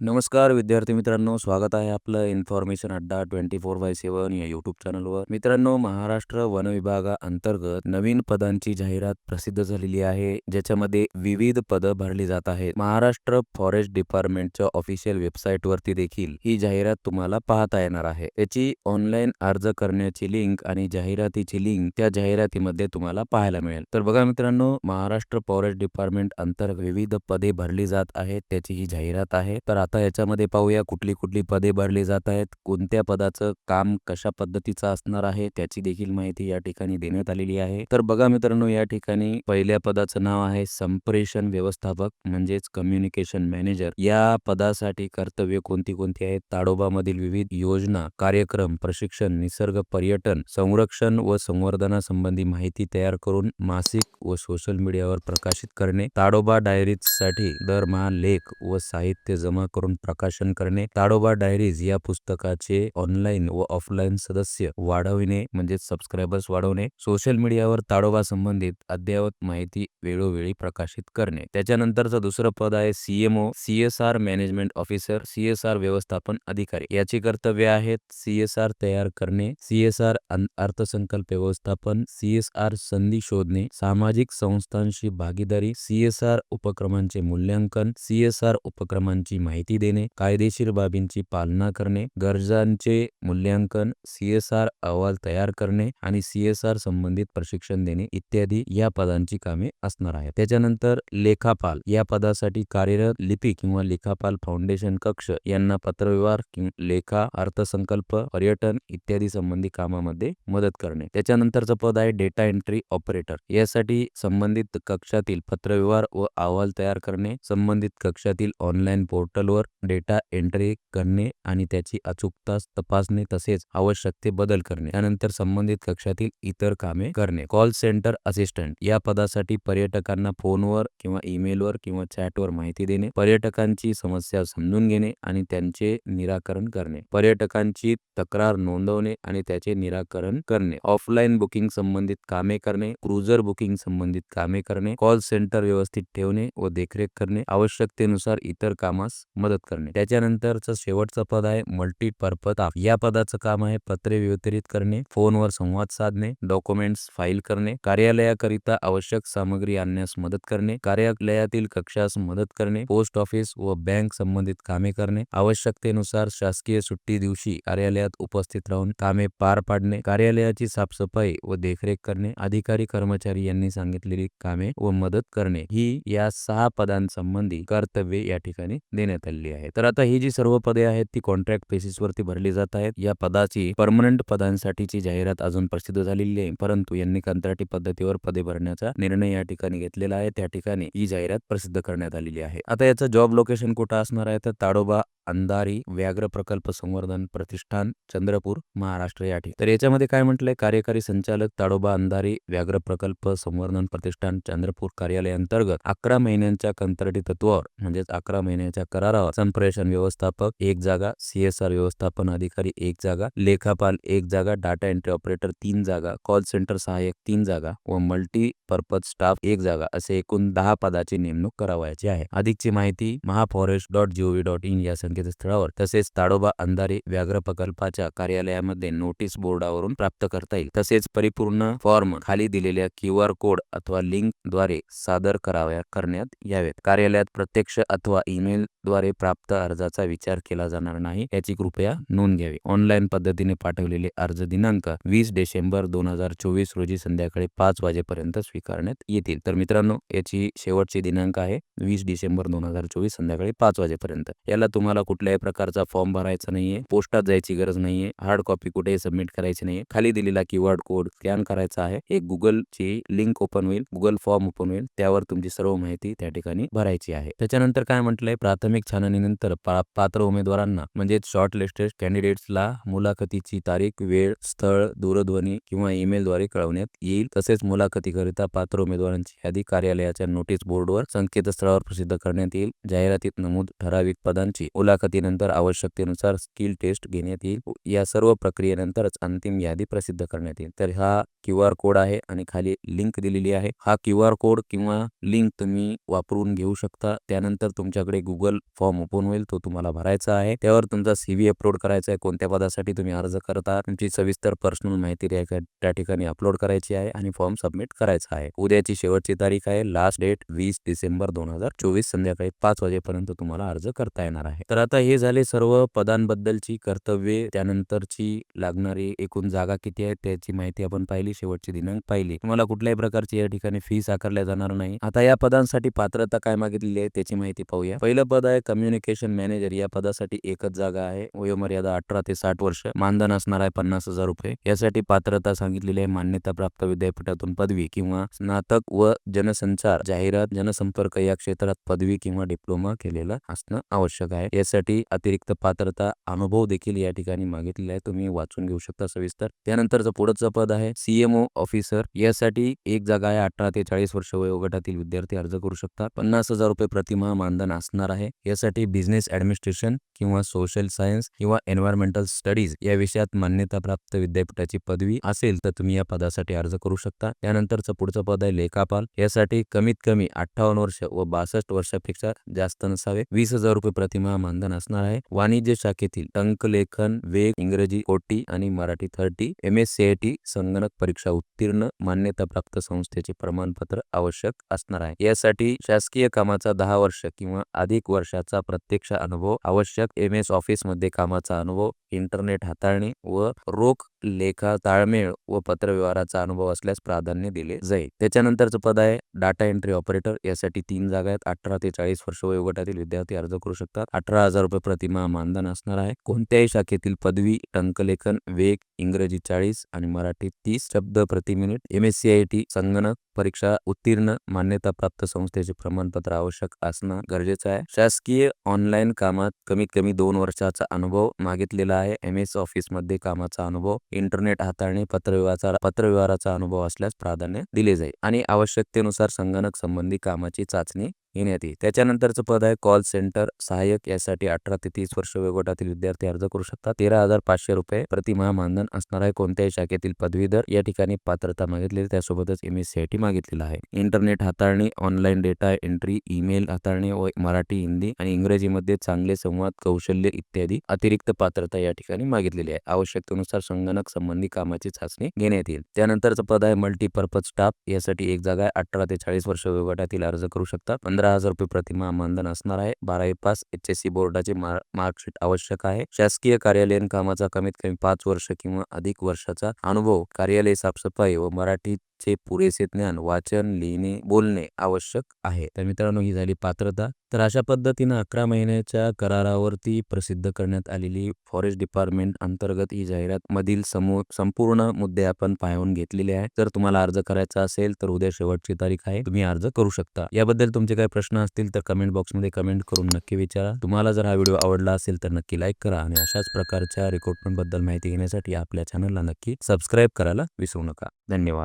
नमस्कार विद्यार्थी मित्रांनो स्वागत आहे आपलं इन्फॉर्मेशन अड्डा ट्वेंटी फोर बाय सेवन या युट्यूब चॅनलवर मित्रांनो महाराष्ट्र वन विभागा अंतर्गत नवीन पदांची जाहिरात प्रसिद्ध झालेली आहे ज्याच्यामध्ये विविध पदं भरली जात आहेत. महाराष्ट्र फॉरेस्ट डिपार्टमेंटच्या ऑफिशियल वेबसाईट वरती देखील ही जाहिरात तुम्हाला पाहता येणार आहे. त्याची ऑनलाईन अर्ज करण्याची लिंक आणि जाहिरातीची लिंक त्या जाहिरातीमध्ये तुम्हाला पाहायला मिळेल. तर बघा मित्रांनो महाराष्ट्र फॉरेस्ट डिपार्टमेंट अंतर्गत विविध पदे भरली जात आहेत त्याची ही जाहिरात आहे. तर आता याच्यामध्ये पाहूया कुठली कुठली पदे भरली जात आहेत कोणत्या पदाचं काम कशा पद्धतीचं असणार आहे त्याची देखील माहिती या ठिकाणी देण्यात आलेली आहे. तर बघा मित्रांनो या ठिकाणी पहिल्या पदाचं नाव आहे संप्रेषण व्यवस्थापक म्हणजेच कम्युनिकेशन मॅनेजर या पदासाठी कर्तव्य कोणती कोणती आहेत? ताडोबामधील विविध योजना कार्यक्रम प्रशिक्षण निसर्ग पर्यटन संरक्षण व संवर्धनासंबंधी माहिती तयार करून मासिक व सोशल मीडियावर प्रकाशित करणे. ताडोबा डायरीजसाठी दरमहा लेख व साहित्य जमा करून प्रकाशन करणे. ताडोबा डायरीज या पुस्तकाचे ऑनलाईन व ऑफलाईन सदस्य वाढविणे म्हणजे सबस्क्रायबर्स वाढवणे. सोशल मीडियावर ताडोबा संबंधित अद्ययावत माहिती वेळोवेळी प्रकाशित करणे. त्याच्यानंतरचं दुसरं पद आहे CMO CSR management officer CSR व्यवस्थापन अधिकारी. याची कर्तव्य आहेत सीएसआर तयार करणे सीएसआर अर्थसंकल्प व्यवस्थापन सीएसआर संधी शोधणे सामाजिक संस्थांशी भागीदारी सीएसआर उपक्रमांचे मूल्यांकन सीएसआर उपक्रमांची माहिती माहिती देणे कायदेशीर बाबींची पालना करणे गरजांचे मूल्यांकन सीएसआर अहवाल तयार करणे आणि सीएसआर संबंधित प्रशिक्षण देणे इत्यादी या पदांची कामे असणार आहेत. त्याच्यानंतर लेखापाल या पदासाठी कार्यरत लिपी किंवा लेखापाल फाउंडेशन कक्ष यांना पत्रव्यवहार लेखा अर्थसंकल्प पर्यटन इत्यादी संबंधी कामामध्ये मदत करणे. त्याच्यानंतरचं पद आहे डेटा एंट्री ऑपरेटर. यासाठी संबंधित कक्षातील पत्रव्यवहार व अहवाल तयार करणे संबंधित कक्षातील ऑनलाईन पोर्टल वर डेटा एंट्री करणे आणि त्याची अचूकता तपासणे तसेच आवश्यक ते बदल करणे. त्यानंतर संबंधित कक्षातील इतर कामे करणे. कॉल सेंटर असिस्टंट या पदासाठी पर्यटकांना फोनवर किंवा ईमेलवर किंवा चॅटवर माहिती देणे पर्यटकांची समस्या समजून घेणे आणि त्यांचे निराकरण करणे पर्यटकांची तक्रार नोंदवणे आणि त्याचे निराकरण करणे ऑफलाईन बुकिंग संबंधित कामे करणे क्रुझर बुकिंग संबंधित कामे करणे कॉल सेंटर व्यवस्थित ठेवणे व देखरेख करणे आवश्यकतेनुसार इतर कामास मदत करणे. त्याच्यानंतरच शेवटचं पद आहे मल्टीपर्पज या पदाचं काम आहे पत्रे वितरित करणे फोनवर संवाद साधणे डॉक्युमेंट्स फाईल करणे कार्यालयाकरिता आवश्यक सामग्री आणण्यास मदत करणे कार्यालयातील कक्षास मदत करणे पोस्ट ऑफिस व बँक संबंधित कामे करणे आवश्यकतेनुसार शासकीय सुट्टी दिवशी कार्यालयात उपस्थित राहून कामे पार पाडणे कार्यालयाची साफसफाई व देखरेख करणे अधिकारी कर्मचारी यांनी सांगितलेली कामे व मदत करणे ही या सहा पदांसंबंधी कर्तव्ये या ठिकाणी देण्यात आली आहे. तर आता ही जी सर्व पदे आहेत ती कॉन्ट्रॅक्ट बेसिसवरती भरली जात आहेत. या पदाची परमनंट पदांसाठीची जाहिरात अजून प्रसिद्ध झालेली आहे परंतु यांनी कंत्राटी पद्धतीवर पदे भरण्याचा निर्णय या ठिकाणी घेतलेला आहे. त्या ठिकाणी ही जाहिरात प्रसिद्ध करण्यात आलेली आहे. आता याचं जॉब लोकेशन कुठं असणार आहे? तर ताडोबा अंधारी व्याघ्र प्रकल्प संवर्धन प्रतिष्ठान चंद्रपूर महाराष्ट्र या ठिकाणी. तर याच्यामध्ये काय म्हटलंय? कार्यकारी संचालक ताडोबा अंधारी व्याघ्र प्रकल्प संवर्धन प्रतिष्ठान चंद्रपूर कार्यालय अंतर्गत अकरा महिन्यांच्या कंत्राटी तत्वावर म्हणजेच अकरा महिन्याच्या करारावर संप्रेषण व्यवस्थापक एक जागा सीएसआर व्यवस्थापन अधिकारी एक जागा लेखापाल एक जागा डाटा एंट्री ऑपरेटर तीन जागा कॉल सेंटर सहाय्यक तीन जागा व मल्टी पर्पज स्टाफ एक जागा असे एकूण दहा पदाची नेमणूक करावयाची आहे. अधिकची माहिती Mahaforest dot gov dot in या संकेतस्थळावर तसेच ताडोबा अंधारी व्याघ्र प्रकल्पाच्या कार्यालयामध्ये नोटीस बोर्डावरून प्राप्त करता येईल. तसेच परिपूर्ण फॉर्म खाली दिलेल्या क्यू आर कोड अथवा लिंकद्वारे सादर कराव्या करण्यात यावेत. कार्यालयात प्रत्यक्ष अथवा ईमेल द्वारे प्राप्त अर्जाचा विचार केला जाणार नाही याची कृपया नोंद घ्यावी. ऑनलाईन पद्धतीने पाठवलेले अर्ज दिनांक वीस डिसेंबर दोन हजार चोवीस रोजी संध्याकाळी पाच वाजेपर्यंत स्वीकारण्यात येतील. तर मित्रांनो याची शेवटची दिनांक आहे वीस डिसेंबर दोन हजार चोवीस संध्याकाळी पाच वाजेपर्यंत. याला तुम्हाला कुठल्याही प्रकारचा फॉर्म भरायचा नाहीये पोस्टात जायची गरज नाहीये हार्ड कॉपी कुठेही सबमिट करायची नाहीये खाली दिलेला क्यूआर कोड स्कॅन करायचा आहे. एक गुगलची लिंक ओपन होईल गुगल फॉर्म ओपन होईल त्यावर तुमची सर्व माहिती त्या ठिकाणी भरायची आहे. त्याच्यानंतर काय म्हटलंय प्राथमिक छाननीनंतर पात्र उमेदवारांना म्हणजे शॉर्ट लिस्टेड कॅन्डिडेट्सला मुलाखतीची तारीख वेळ स्थळ दूरध्वनी किंवा ईमेलद्वारे कळवण्यात येईल. तसेच मुलाखतीकरिता पात्र उमेदवारांची यादी कार्यालयाच्या नोटीस बोर्डवर संकेतस्थळावर प्रसिद्ध करण्यात येईल. जाहिरातीत नमूद ठराविक पदांची ओला मुलाखतीनंतर आवश्यकतेनुसार स्किल टेस्ट घेण्यात येईल. या सर्व प्रक्रियेनंतरच अंतिम यादी प्रसिद्ध करण्यात येईल. तर हा क्यू आर कोड आहे आणि खाली लिंक दिलेली आहे. हा क्यू आर कोड किंवा लिंक तुम्ही वापरून घेऊ शकता. त्यानंतर तुमच्याकडे गुगल फॉर्म ओपन होईल. तो तुम्हाला भरायचा आहे. त्यावर तुमचा सीव्ही अपलोड करायचा आहे. कोणत्या पदासाठी तुम्ही अर्ज करता तुमची सविस्तर पर्सनल माहिती त्या त्या ठिकाणी अपलोड करायची आहे आणि फॉर्म सबमिट करायचा आहे. उद्याची शेवटची तारीख आहे. लास्ट डेट वीस डिसेंबर दोन हजार चोवीस. संध्याकाळी पाच वाजेपर्यंत तुम्हाला अर्ज करता येणार आहे. तर आता हे झाले सर्व पदांबद्दलची कर्तव्ये त्यानंतरची लागणारी एकूण जागा किती आहे त्याची माहिती आपण पाहिली शेवटची दिनांक पाहिली. तुम्हाला कुठल्याही प्रकारची या ठिकाणी फी साकारल्या जाणार नाही. आता या पदांसाठी पात्रता काय मागितलेली आहे त्याची माहिती पाहूया. पहिलं पद आहे कम्युनिकेशन मॅनेजर या पदासाठी एकच जागा आहे. वयोमर्यादा अठरा ते साठ वर्ष. मानधन असणार आहे पन्नास हजार रुपये. यासाठी पात्रता सांगितलेली आहे मान्यता प्राप्त विद्यापीठातून पदवी किंवा स्नातक व जनसंचार जाहिरात जनसंपर्क या क्षेत्रात पदवी किंवा डिप्लोमा केलेला असणं आवश्यक आहे. यासाठी अतिरिक्त पात्रता अनुभव देखील या ठिकाणी मागितलेला आहे तुम्ही वाचून घेऊ शकता सविस्तर. त्यानंतरचं पुढचं पद आहे सीएमओ ऑफिसर यासाठी एक जागा आहे अठरा ते चाळीस वर्ष वयोगटातील विद्यार्थी अर्ज करू शकतात. पन्नास हजार रुपये प्रतिमा मानधन असणार आहे. यासाठी बिझनेस ऍडमिनिस्ट्रेशन किंवा सोशल सायन्स किंवा एन्व्हायरमेंटल स्टडीज या विषयात मान्यता प्राप्त विद्यापीठाची पदवी असेल तर तुम्ही या पदासाठी अर्ज करू शकता. त्यानंतरचं पुढचं पद आहे लेखापाल. यासाठी कमीत कमी अठ्ठावन्न वर्ष व बासष्ट वर्षापेक्षा जास्त नसावे. वीस हजार रुपये प्रतिमाह मानधन असणार आहे. वाणिज्य शाखेतील टंकलेखन वेग इंग्रजी कोटी आणि Marathi thirty M S C I T संगणक परीक्षा उत्तीर्ण मान्यता प्राप्त संस्थेचे प्रमाणपत्र आवश्यक असणार आहे. यासाठी शासकीय कामाचा दहा वर्ष किंवा अधिक वर्षाचा प्रत्यक्ष अनुभव आवश्यक. एम एस ऑफिसमध्ये कामाचा अनुभव इंटरनेट हाताळणी व रोख लेखा ताळमेळ व पत्रव्यवहाराचा अनुभव असल्यास प्राधान्य दिले जाईल. त्याच्यानंतरचं पद आहे डाटा एंट्री ऑपरेटर यासाठी तीन जागा आहेत. अठरा ते चाळीस वर्ष वयोगटातील विद्यार्थी अर्ज करू शकतात. अठरा हजार रुपये प्रतिमा मानधन असणार आहे. कोणत्याही शाखेतील पदवी टंकलेखन वेग इंग्रजी चाळीस आणि मराठी तीस शब्द प्रति minute. M S C I T संगणक परीक्षा उत्तीर्ण मान्यता प्राप्त संस्थेचे प्रमाणपत्र आवश्यक असणं गरजेचं आहे. शासकीय ऑनलाईन कामात कमीत कमी दोन वर्षाचा अनुभव मागितलेला आहे. एम एस ऑफिसमध्ये कामाचा अनुभव इंटरनेट हाताळणे पत्रव्यवहाराचा पत्रव्यवहाराचा अनुभव असल्यास प्राधान्य दिले जाईल. आणि आवश्यकतेनुसार संगणक संबंधी कामाची चाचणी घेण्यात येईल त्याच्यानंतरचं पद आहे कॉल सेंटर सहाय्यक. यासाठी अठरा ते तीस वर्ष वयोगटातील विद्यार्थी अर्ज करू शकतात. तेरा हजार पाचशे रुपये प्रतिमाह मानधन असणार आहे. कोणत्याही शाखेतील पदवीधर या ठिकाणी पात्रता मागितलेली त्यासोबतच M S C. I. T. मागितलेला आहे. इंटरनेट हाताळणी ऑनलाईन डेटा एंट्री ईमेल हाताळणी व मराठी हिंदी आणि इंग्रजीमध्ये चांगले संवाद कौशल्य इत्यादी अतिरिक्त पात्रता या ठिकाणी मागितलेली आहे. आवश्यकतेनुसार संगणक संबंधी कामाची चाचणी घेण्यात येईल. त्यानंतरचं पद आहे मल्टीपर्पज स्टाफ. यासाठी एक जागा आहे. अठरा ते चाळीस वर्ष वयोगटातील अर्ज करू शकतात. पंधरा हजार रुपये प्रतिमा मानधन असणार आहे. बारावी पास एच एस सी बोर्डाचे मार्कशीट आवश्यक आहे. शासकीय कार्यालयीन कामाचा कमीत कमी पाच वर्ष किंवा अधिक वर्षाचा अनुभव कार्यालय साफसफाई व मराठी चे पुरेसे ज्ञान वाचन लिहिणे बोलणे आवश्यक आहे. तर मित्रांनो ही झाली पात्रता. तर अशा पद्धतीनं अकरा महिन्याच्या करारावरती प्रसिद्ध करण्यात आलेली फॉरेस्ट डिपार्टमेंट अंतर्गत ही जाहिरात मधील समूह संपूर्ण मुद्दे आपण पाहून घेतलेले आहे जर तुम्हाला अर्ज करायचा असेल तर उद्या शेवटची तारीख आहे. तुम्ही अर्ज करू शकता. याबद्दल तुमचे काही प्रश्न असतील तर कमेंट बॉक्समध्ये कमेंट करून नक्की विचारा. तुम्हाला जर हा व्हिडिओ आवडला असेल तर नक्की लाईक करा आणि अशाच प्रकारच्या रिक्रुटमेंटबद्दल माहिती घेण्यासाठी आपल्या चॅनलला नक्की सबस्क्राईब करायला विसरू नका. धन्यवाद.